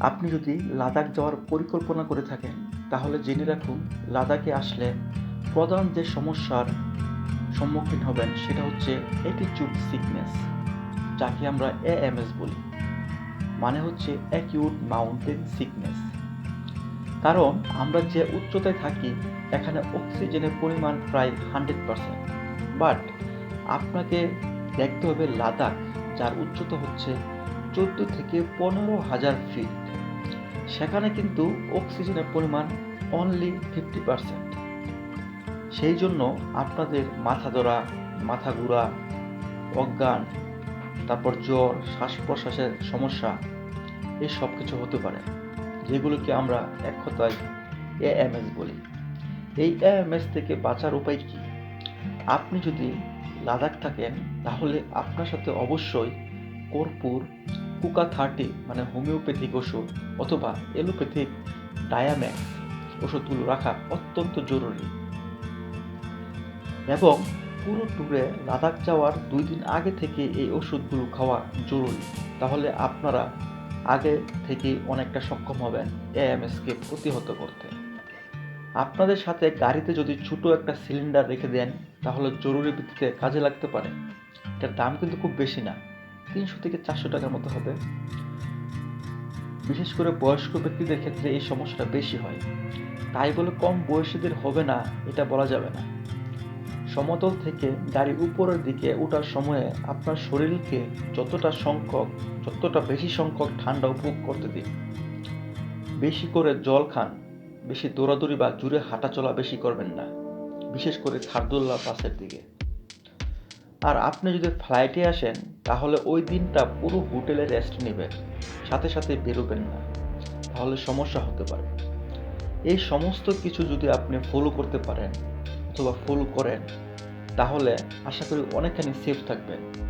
আপনি যদি লাদাখ যাওয়ার পরিকল্পনা করে থাকেন, তাহলে জেনে রাখুন, লাদাখে আসলে প্রধান যে সমস্যার সম্মুখীন হবেন সেটা হচ্ছে অ্যাটিটিউড সিকনেস যাকে আমরা এএমএস বলি। মানে হচ্ছে অ্যাকিউট মাউন্টেন সিকনেস কারণ আমরা যে উচ্চতায় থাকি, এখানে অক্সিজেনের পরিমাণ প্রায় হান্ড্রেড পারসেন্ট বাট আপনাকে দেখতে হবে লাদাখ, যার উচ্চতা হচ্ছে চোদ্দ থেকে পনেরো হাজার ফিট সেখানে কিন্তু অক্সিজেনের পরিমাণ অনলি ফিফটি পারসেন্ট সেই জন্য আপনাদের মাথা ধরা, মাথা ঘোরা, অজ্ঞান, তারপর জ্বর শ্বাস প্রশ্বাসের সমস্যা, এই সব কিছু হতে পারে, যেগুলোকে আমরা এক কথায় এএমএস বলি। এই এএমএস থেকে বাঁচার উপায় কি? আপনি যদি লাদাখ থাকেন, তাহলে আপনার সাথে অবশ্যই কর্পূর কুকা থার্টি মানে হোমিওপ্যাথিক ওষুধ অথবা এলোপ্যাথিক ডায়াম্যাক্স ওষুধগুলো রাখা অত্যন্ত জরুরি। এবং পুরো ট্যুরে লাদাখ যাওয়ার দুই দিন আগে থেকে এই ওষুধগুলো খাওয়া জরুরি। তাহলে আপনারা আগে থেকে অনেকটা সক্ষম হবেন এএমএসকে প্রতিহত করতে। আপনাদের সাথে গাড়িতে যদি ছোট একটা সিলিন্ডার রেখে দেন, তাহলে জরুরি ভিত্তিতে কাজে লাগতে পারে। এটার দাম কিন্তু খুব বেশি না। তিনশো থেকে চারশো টাকার মতো হবে। বিশেষ করে বয়স্ক ব্যক্তিদের ক্ষেত্রে এই সমস্যাটা বেশি হয়। তাই বলে কম বয়সীদের হবে না, এটা বলা যাবে না। সমতল থেকে গাড়ি উপরের দিকে ওঠার সময়ে আপনার শরীরকে যতটা সংখ্যক, যতটা বেশি সংখ্যক ঠান্ডা উপভোগ করতে দিন। বেশি করে জল খান, বেশি দৌড়াদৌড়ি বা জুড়ে হাঁটাচলা বেশি করবেন না। বিশেষ করে খারদুল্লা পাসের দিকে। আর আপনি যদি ফ্লাইটে আসেন, তাহলে ওই দিনটা পুরো হোটেলে রেস্ট নেবেন। সাথে সাথে বেরোবেন না। তাহলে সমস্যা হতে পারে। এই সমস্ত কিছু যদি আপনি ফলো করতে পারেন, অথবা ফলো করেন, তাহলে আশা করি অনেকখানি সেফ থাকবেন।